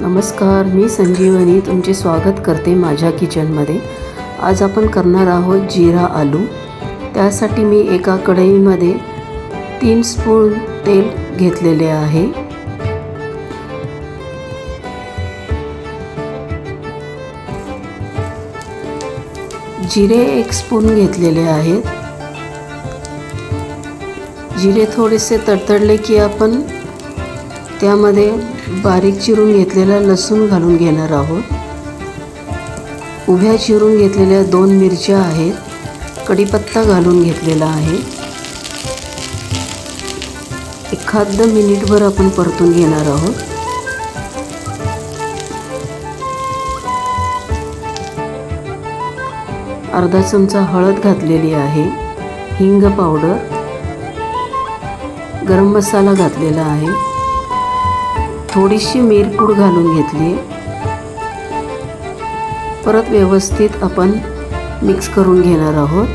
नमस्कार मी संजीवनी तुमचे स्वागत करते माझ्या किचनमध्ये. आज आपण करणार आहोत जिरा आलू. त्यासाठी मी एका कढईमध्ये तीन स्पून तेल घेतलेले आहे. जिरे एक स्पून घेतलेले आहेत. जिरे थोडेसे तडतडले की आपण त्यामध्ये बारीक चिरून घेतलेला लसूण घालून घेणार आहोत. उभ्या चिरून घेतलेल्या दोन मिरच्या आहेत. कढीपत्ता घालून घेतलेला आहे. एखाद मिनिटभर आपण परतून घेणार आहोत. अर्धा चमचा हळद घातलेली आहे. हिंग पावडर. गरम मसाला घातलेला आहे. थोडीशी मिरपूड घालून घेतली. परत व्यवस्थित आपण मिक्स करून घेणार आहोत.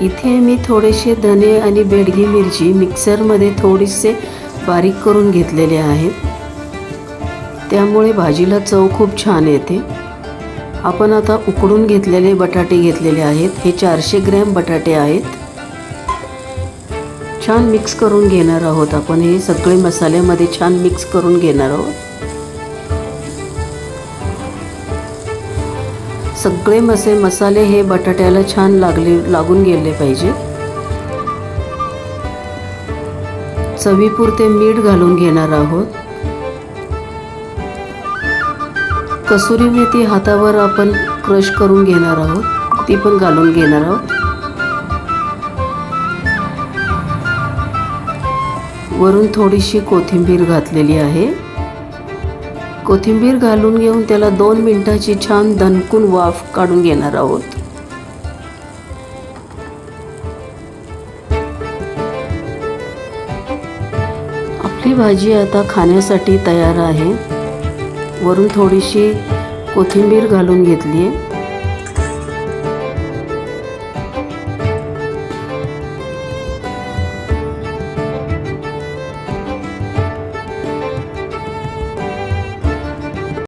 इथे मी थोडेसे धने आणि बेडगी मिरची मिक्सरमध्ये थोडीसे बारीक करून घेतलेले आहेत. त्यामुळे भाजीला चव खूप छान येते. आपण आता उकडून घेतलेले बटाटे घेतलेले आहेत. हे चारशे ग्रॅम बटाटे आहेत. छान मिक्स करून घेणार आहोत आपण. हे सगळे मसाल्यामध्ये छान मिक्स करून घेणार आहोत. सगळे मसे मसाले हे बटाट्याला छान लागले लागून गेले पाहिजे. चवीपुरते मीठ घालून घेणार आहोत. कसुरी मेथी हातावर आपण क्रश करून घेणार आहोत. ती पण घालून घेणार आहोत. वरून थोडीशी कोथिंबीर घातलेली आहे. कोथिंबीर घालून घेऊन त्याला दोन मिनटाची छान दणकून वाफ काढून घेणार आहोत. आपली भाजी आता खाण्यासाठी तयार आहे. वरून थोडीशी कोथिंबीर घालून घेतली आहे